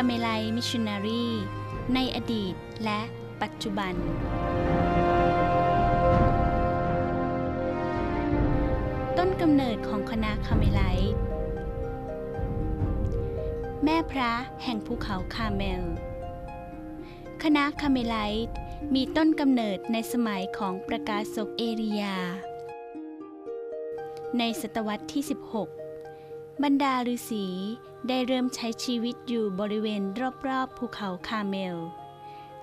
คาเมไลมิชชันนารีในอดีตและปัจจุบัน ต้นกำเนิดของคณะคาเมไลท์แม่พระแห่งภูเขาคาเมล คณะคาเมไลท์มีต้นกำเนิดในสมัยของประกาศกเอริยา ในศตวรรษที่ 16 บรรดาฤาษีได้เริ่มใช้ชีวิตอยู่บริเวณรอบๆภูเขาคาเมล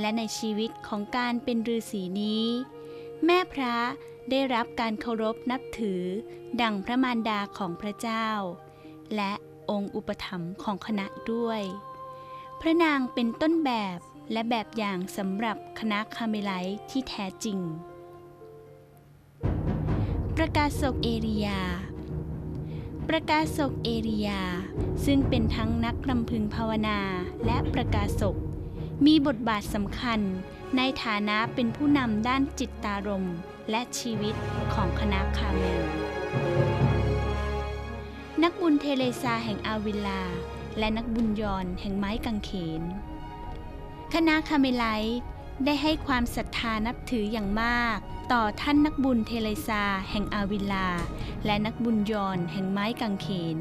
และในชีวิตของการเป็นฤาษีนี้ แม่พระได้รับการเคารพนับถือ ดังพระมารดาของพระเจ้า และองค์อุปถัมภ์ของคณะด้วย พระนางเป็นต้นแบบและแบบอย่างสำหรับคณะคาเมไลท์ที่แท้จริง ประกาศกเอริยา ประกาศกเอริยา ซึ่งเป็นทั้งนักรำพึงภาวนาและประกาศก มีบทบาทสำคัญในฐานะเป็นผู้นำด้านจิตตารมณ์และชีวิตของคณะคาเมล นักบุญเทเลซาแห่งอาวิลลาและนักบุญยอนแห่งไม้กางเขน คณะคาเมไลท์ ได้ให้ความศรัทธานับถืออย่างมาก ต่อท่านนักบุญเทเลซาแห่งอาวิลา และนักบุญยอนแห่งไม้กางเขน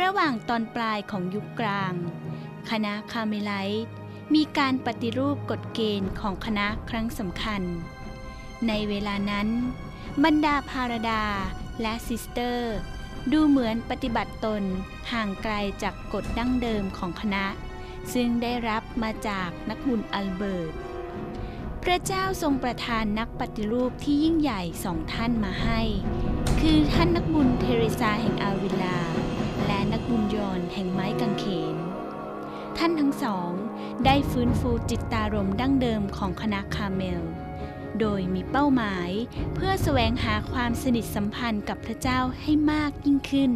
ระหว่างตอนปลายของยุคกลาง คณะคาเมไลท์มีการปฏิรูปกฎเกณฑ์ของคณะครั้งสำคัญ ในเวลานั้น บรรดาพารดาและซิสเตอร์ ดูเหมือนปฏิบัติตนห่างไกลจากกฎดั้งเดิมของคณะ ซึ่งได้รับมาจากนักบุญอัลเบิร์ต พระเจ้าทรงประทานนักปฏิรูปที่ยิ่งใหญ่สองท่านมาให้ คือท่านนักบุญเทเรซาแห่งอาวิลา และนักบุญยอนแห่งไม้กางเขน ท่านทั้งสองได้ฟื้นฟูจิตตารมดั้งเดิมของคณะคาเมล โดยมีเป้าหมาย เพื่อแสวงหาความสนิทสัมพันธ์กับพระเจ้าให้มากยิ่งขึ้น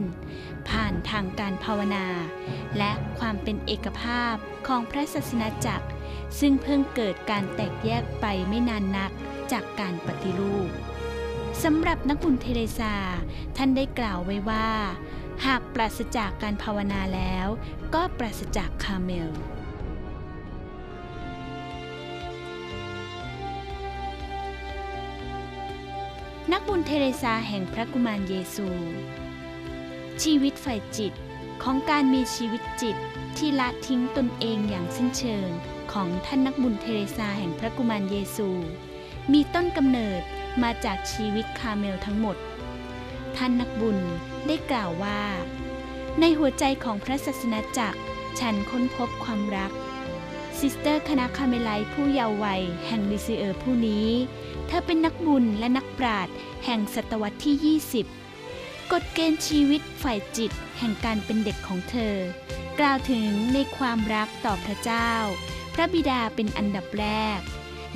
ผ่านทางการภาวนา และความเป็นเอกภาพของพระศาสนาจักร ซึ่งเพิ่งเกิดการแตกแยกไปไม่นานนักจากการปฏิรูปสำหรับนักบุญเทเรซา ท่านได้กล่าวไว้ว่า หากปราศจากการภาวนาแล้ว ก็ปราศจากคาเมล นักบุญเทเรซาแห่งพระกุมารเยซู ชีวิตฝ่ายจิตของการมีชีวิตจิตที่ละทิ้งตนเองอย่างสิ้นเชิงของท่านนักบุญเทเรซาแห่งพระกุมารเยซู มีต้นกำเนิดมาจากชีวิตคาเมลทั้งหมด ท่านนักบุญได้กล่าวว่า ในหัวใจของพระศาสนาจักรฉันค้นพบความรัก ซิสเตอร์คณะคาเมไลผู้เยาว์วัยแห่งลิซิเออร์ผู้นี้ เธอเป็นนักบุญและนักปราชญ์แห่งศตวรรษที่ 20 กฎเกณฑ์ชีวิตฝ่ายจิตแห่งการเป็นเด็กของเธอ กล่าวถึงในความรักต่อพระเจ้า พระบิดาเป็นอันดับแรก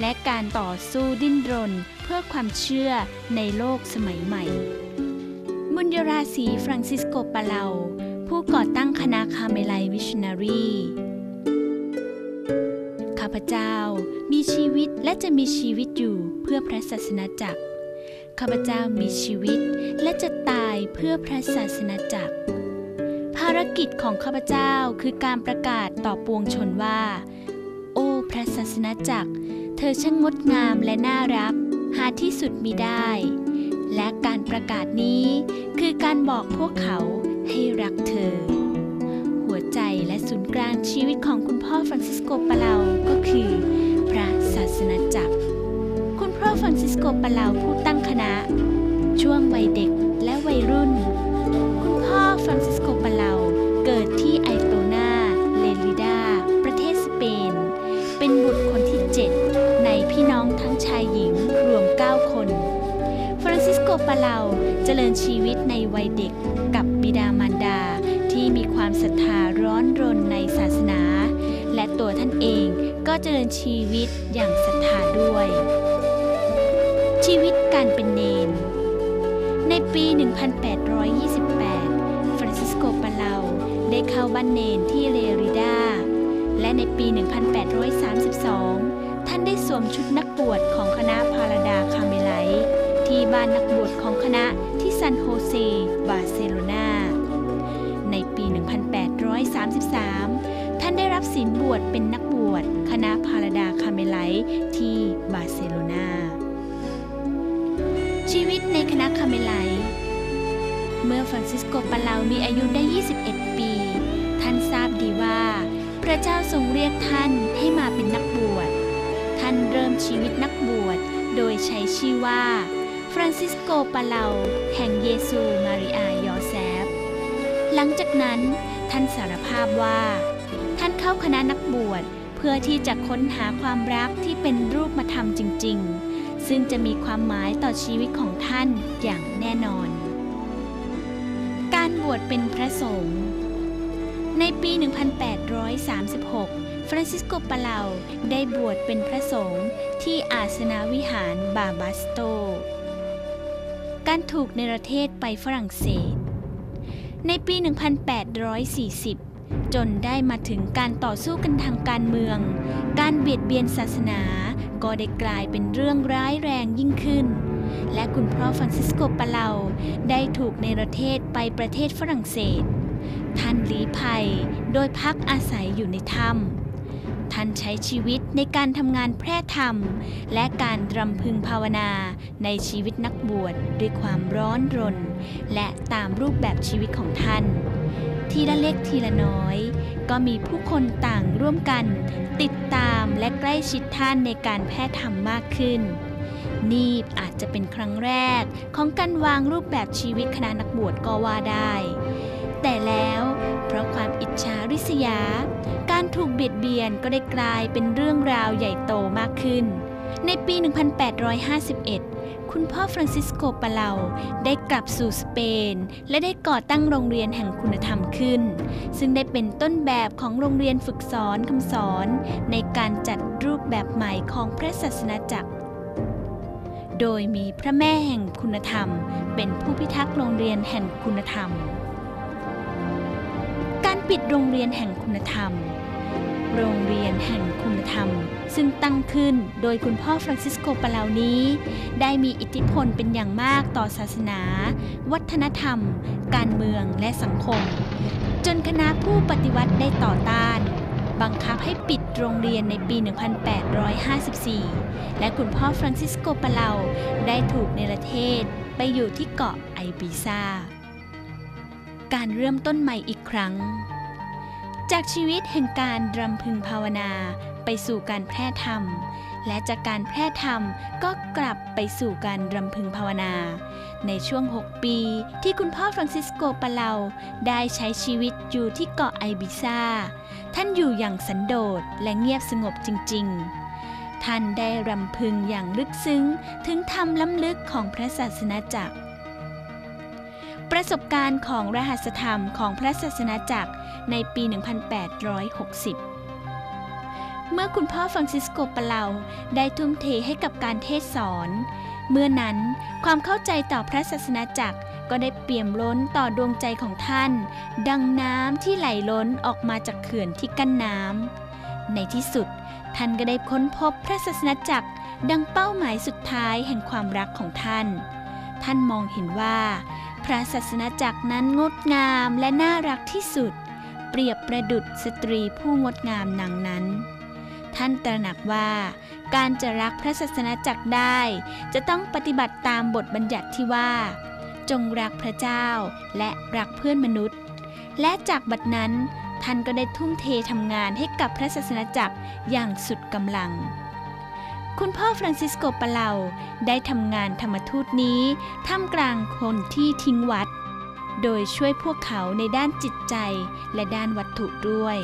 และการต่อสู้ดิ้นรนเพื่อความเชื่อในโลกสมัยใหม่บุญยราศีฟรังซิสโกปาเลาผู้ก่อตั้งคณะคาเมไลวิชนารี พเจ้า มีชีวิตและจะมีชีวิตอยู่เพื่อพระศาสนาจักร ข้าพเจ้ามีชีวิตและจะตายเพื่อพระศาสนาจักร ภารกิจของข้าพเจ้าคือการประกาศต่อปวงชนว่า โอ้พระศาสนาจักร เธอช่างงดงามและน่ารัก หาที่สุดมิได้ และการประกาศนี้คือการบอกพวกเขาให้รักเธอ ใจและศูนย์กลางชีวิตของคุณพ่อฟรานซิสโกปาเลาก็คือ พระศาสนาจักร คุณพ่อฟรานซิสโกปาเลาผู้ตั้งคณะ ช่วงวัยเด็กและวัยรุ่น คุณพ่อฟรานซิสโกปาเลาเกิดที่ไอโตนาเลลิดา ประเทศสเปน เป็นบุตรคนที่ 7 ในพี่น้องทั้งชายหญิงรวม 9 คน ฟรานซิสโกปาเลาเจริญชีวิตในวัยเด็กกับบิดามารดา มีความศรัทธาร้อนรนในศาสนา และตัวท่านเองก็เจริญชีวิตอย่างศรัทธาด้วย ชีวิตการเป็นเนน ในปี 1828 ฟรานซิสโกปาเลาได้เข้าบ้านเนนที่เรริดา และในปี 1832 ท่านได้สวมชุดนักบวชของคณะพาราดาคาเมไลท์ที่บ้านนักบวชของคณะที่ซานโฮเซ บาร์เซโลนา 1833 ท่านได้รับศีลบวชเป็นนักบวช คณะพาราดาคาเมไลที่บาร์เซโลนาชีวิตในคณะคาเมไลเมื่อฟรานซิสโกปาเลามีอายุได้ 21 ปี ท่านทราบดีว่า พระเจ้าทรงเรียกท่านให้มาเป็นนักบวช ท่านเริ่มชีวิตนักบวช โดยใช้ชื่อว่า ฟรานซิสโกปาเลาแห่งเยซูมาริอายอแซ หลังจากนั้นท่านสารภาพว่า ท่านเข้าคณะนักบวชเพื่อที่จะค้นหาความรักที่เป็นรูปธรรมจริง ๆ ซึ่งจะมีความหมายต่อชีวิตของท่านอย่างแน่นอน การบวชเป็นพระสงฆ์ในปี 1836 ฟรานซิสโกปาเลาได้บวชเป็นพระสงฆ์ที่อาสนาวิหารบาบาสโต การถูกในประเทศไปฝรั่งเศส ในปี 1840 จนได้มาถึงการต่อสู้กันทางการเมือง การเบียดเบียนศาสนา ก็ได้กลายเป็นเรื่องร้ายแรงยิ่งขึ้น และคุณพ่อฟรานซิสโกปาเลาได้ถูกในประเทศไปประเทศฝรั่งเศส ท่านลี้ภัย โดยพักอาศัยอยู่ในถ้ำ ท่านใช้ชีวิตในการทำงานแพร่ธรรม และการรำพึงภาวนาในชีวิตนักบวชด้วยความร้อนรน และตามรูปแบบชีวิตของท่าน ทีละเล็กทีละน้อย ก็มีผู้คนต่างร่วมกัน ติดตามและใกล้ชิดท่านในการแพร่ธรรมมากขึ้น นี่อาจจะเป็นครั้งแรกของการวางรูปแบบชีวิตคณะนักบวชก็ว่าได้ แต่แล้ว เพราะความอิจฉาริษยา การถูกเบียดเบียนก็ได้กลายเป็นเรื่องราวใหญ่โตมากขึ้น ในปี 1851 คุณพ่อฟรานซิสโกปาเลาได้กลับสู่สเปน และได้ก่อตั้งโรงเรียนแห่งคุณธรรมขึ้น ซึ่งได้เป็นต้นแบบของโรงเรียนฝึกสอนคำสอน ในการจัดรูปแบบใหม่ของพระศาสนาจักรโดยมีพระแม่แห่งคุณธรรม เป็นผู้พิทักษ์โรงเรียนแห่งคุณธรรม โรงเรียนแห่งคุณธรรม โรงเรียนแห่งคุณธรรม ซึ่งตั้งขึ้นโดยคุณพ่อฟรานซิสโกปาเลานี้ ได้มีอิทธิพลเป็นอย่างมากต่อศาสนา วัฒนธรรม การเมืองและสังคม จนคณะผู้ปฏิวัติได้ต่อต้าน บังคับให้ปิดโรงเรียนในปี 1854 และคุณพ่อฟรานซิสโกปาเลาได้ถูกเนรเทศไปอยู่ที่เกาะไอบิซาการเริ่มต้นใหม่อีกครั้ง จากชีวิตแห่งการรำพึงภาวนา ไปสู่การแพร่ธรรม และจากการแพร่ธรรมก็กลับไปสู่การรำพึงภาวนา ในช่วง 6 ปีที่คุณพ่อฟรานซิสโกปาเลาได้ใช้ชีวิตอยู่ที่เกาะไอบิซาท่านอยู่อย่างสันโดษและเงียบสงบจริง ๆ ท่านได้รำพึงอย่างลึกซึ้งถึงธรรมล้ำลึกของพระศาสนาจักร ประสบการณ์ของรหัสธรรมของพระศาสนาจักรในปี 1860 เมื่อคุณพ่อฟรานซิสโกปาเลาได้ทุ่มเทให้กับการเทศสอน เมื่อนั้นความเข้าใจต่อพระศาสนาจักรก็ได้เปี่ยมล้นต่อดวงใจของท่าน ดังน้ำที่ไหลล้นออกมาจากเขื่อนที่กั้นน้ำในที่สุดท่านก็ได้ค้นพบพระศาสนาจักรดังเป้าหมายสุดท้ายแห่งความรักของท่าน ท่านมองเห็นว่า พระศาสนาจักรนั้นงดงามและน่ารักที่สุด เปรียบประดุจสตรีผู้งดงามนางนั้น ท่านตระหนักว่า การจะรักพระศาสนาจักรได้ จะต้องปฏิบัติตามบทบัญญัติที่ว่า จงรักพระเจ้าและรักเพื่อนมนุษย์ และจากบัดนั้นท่านก็ได้ทุ่มเททำงานให้กับพระศาสนาจักรอย่างสุดกำลัง คุณพ่อฟรานซิสโกปาเลาได้ทำงานธรรมทูตนี้ท่ามกลางคนที่ทิ้งวัด โดยช่วยพวกเขาในด้านจิตใจและด้านวัตถุด้วย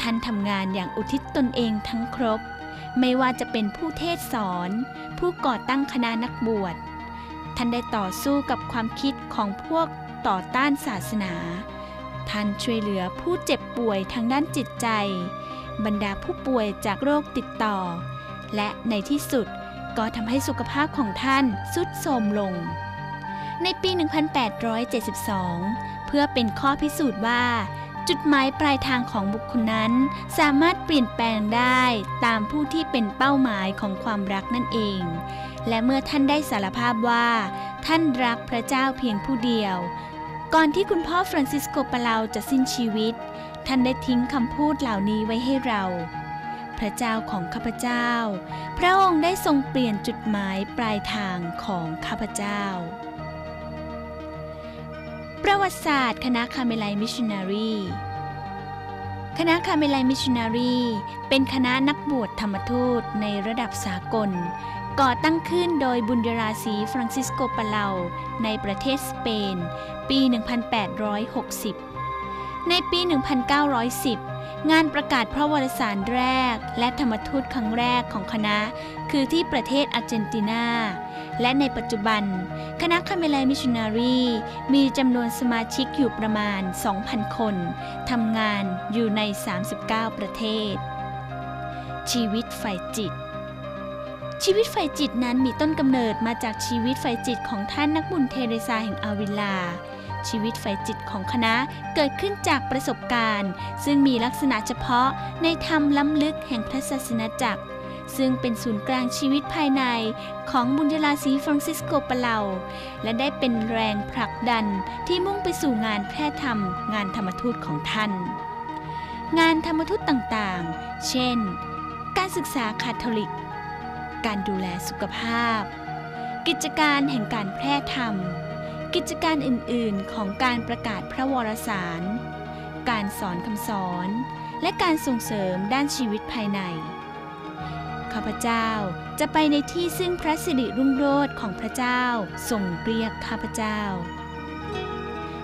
ท่านทำงานอย่างอุทิศตนเองทั้งครบ ไม่ว่าจะเป็นผู้เทศสอน ผู้ก่อตั้งคณะนักบวช ท่านได้ต่อสู้กับความคิดของพวกต่อต้านศาสนา ท่านช่วยเหลือผู้เจ็บป่วยทางด้านจิตใจ บรรดาผู้ป่วยจากโรคติดต่อ และในที่สุดก็ทำให้สุขภาพของท่านสุดโทรมลง ในปี 1872 เพื่อเป็นข้อพิสูจน์ว่า จุดหมายปลายทางของบุคคลนั้น สามารถเปลี่ยนแปลงได้ตามผู้ที่เป็นเป้าหมายของความรักนั่นเอง และเมื่อท่านได้สารภาพว่า ท่านรักพระเจ้าเพียงผู้เดียว ก่อนที่คุณพ่อฟรานซิสโกปาเลาจะสิ้นชีวิต ท่านได้ทิ้งคำพูดเหล่านี้ไว้ให้เรา พระเจ้าของข้าพเจ้า พระองค์ได้ทรงเปลี่ยนจุดหมายปลายทางของข้าพเจ้า ประวัติศาสตร์คณะคาเมลายมิชชันนารีคณะคาเมลายมิชชันนารีเป็นคณะนักบวชธรรมทูตในระดับสากล ก่อตั้งขึ้นโดยบุญยราศีฟรังซิสโกปาเลาในประเทศสเปน ปี 1860 ในปี 1910 งานประกาศพระวารสารแรก และธรรมทูตครั้งแรกของคณะ คือที่ประเทศอาร์เจนตินา และในปัจจุบัน คณะคาเมลายมิชชันนารีมีจำนวนสมาชิกอยู่ประมาณ 2,000 คนทำงานอยู่ใน 39 ประเทศ ชีวิตฝ่ายจิตชีวิตฝ่ายจิตนั้นมีต้นกำเนิดมาจากชีวิตฝ่ายจิตของท่านนักบุญเทเรซาแห่งอาวิลลา ชีวิตฝ่ายจิตของคณะเกิดขึ้นจากประสบการณ์ ซึ่งมีลักษณะเฉพาะในธรรมล้ำลึกแห่งพระศาสนาจักร ซึ่งเป็นศูนย์กลางชีวิตภายในของบุญยราศีฟรังซิสโกปาเลาและได้เป็นแรงผลักดันที่มุ่งไปสู่งานแพร่ธรรม งานธรรมทูตของท่าน งานธรรมทูตต่างๆ เช่น การศึกษาคาทอลิก การดูแลสุขภาพ กิจการแห่งการแพร่ธรรม กิจการอื่นๆของการประกาศพระวรสาร การสอนคำสอน และการส่งเสริมด้านชีวิตภายใน ข้าพเจ้าจะไปในที่ซึ่งพระสิริรุ่งโรจน์ของพระเจ้าทรงเรียกข้าพเจ้า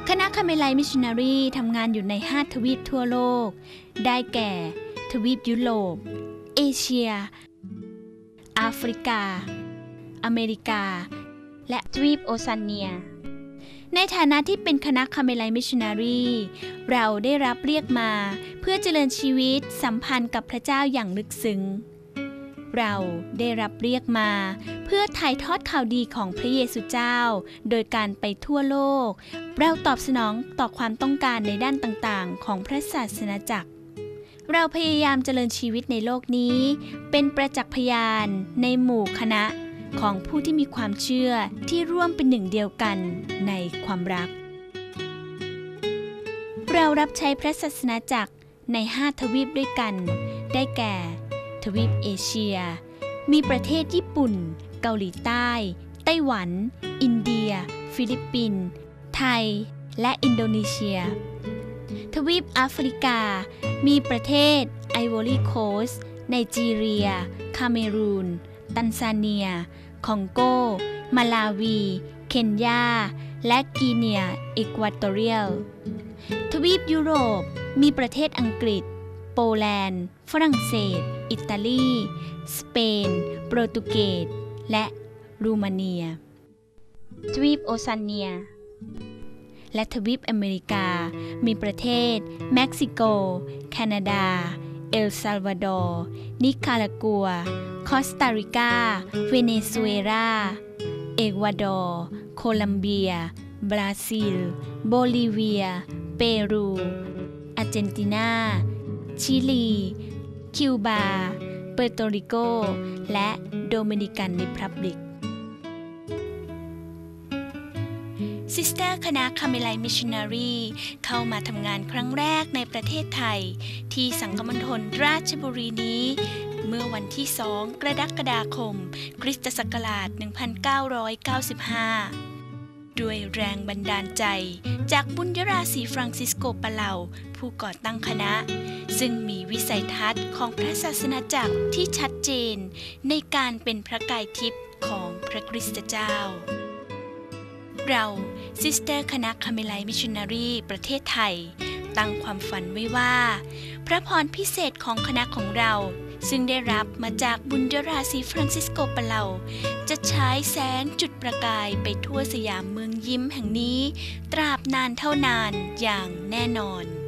คณะคาเมลายมิชชันนารีทำงานอยู่ใน5ทวีปทั่วโลก ได้แก่ ทวีปยุโรป เอเชียแอฟริกา อเมริกา และทวีปโอซาเนีย ในฐานะที่เป็นคณะคาเมลายมิชชันนารีเราได้รับเรียกมาเพื่อเจริญชีวิตสัมพันธ์กับพระเจ้าอย่างลึกซึ้ง เราได้รับเรียกมา เพื่อถ่ายทอดข่าวดีของพระเยซูเจ้า โดยการไปทั่วโลก เราตอบสนองต่อความต้องการในด้านต่างๆ ของพระศาสนาจักรเราพยายามเจริญชีวิตในโลกนี้ เป็นประจักษ์พยานในหมู่คณะ ของผู้ที่มีความเชื่อที่ร่วมเป็นหนึ่งเดียวกันในความรัก เรารับใช้พระศาสนาจักรใน 5 ทวีปด้วยกัน ได้แก่ ทวีปเอเชีย มีประเทศญี่ปุ่น เกาหลีใต้ ไต้หวัน อินเดีย ฟิลิปปินส์ไทย และอินโดนีเซีย ทวีปแอฟริกา มีประเทศ ไอวอรีโคสต์ไนจีเรีย คาเมรูน ตันซาเนีย คองโก มาลาวี เคนยา และกีเนียเอกวาตอเรียล ทวีปยุโรปมีประเทศอังกฤษ โปแลนด์ ฝรั่งเศส อิตาลี สเปน โปรตุเกส และรูมาเนีย ทวีปโอซาเนีย และทวีปอเมริกา มีประเทศ เม็กซิโก แคนาดา เอลซัลวาดอร์ นิคารากัว คอสตาริกา เวเนซุเอลา เอกวาดอร์ โคลัมเบีย บราซิล โบลิเวีย เปรู อาร์เจนตินา ชิลี คิวบา เปอร์โตริโก และโดมินิกันริพับลิก ซิสเตอร์คณะคาเมลายมิชชันนารีเข้ามาทำงานครั้งแรกในประเทศไทย ที่สังคมณฑลราชบุรีนี้ เมื่อวันที่ 2 กรกฎาคม คริสตศักราช 1995ด้วยแรงบันดาลใจ จากบุญยราศีฟรังซิสโกปาเลาผู้ก่อตั้งคณะ ซึ่งมีวิสัยทัศน์ของพระศาสนาจักรที่ชัดเจน ในการเป็นพระกายทิพย์ของพระคริสตเจ้า เราซิสเตอร์คณะคาเมลัยมิชชันนารีประเทศไทย ตั้งความฝันไว้ว่า พระพรพิเศษของคณะของเรา ซึ่งได้รับมาจากบุญยราศีฟรานซิสโกปาเลาจะฉายแสงจุดประกายไปทั่วสยามเมืองยิ้มแห่งนี้ ตราบนานเท่านานอย่างแน่นอน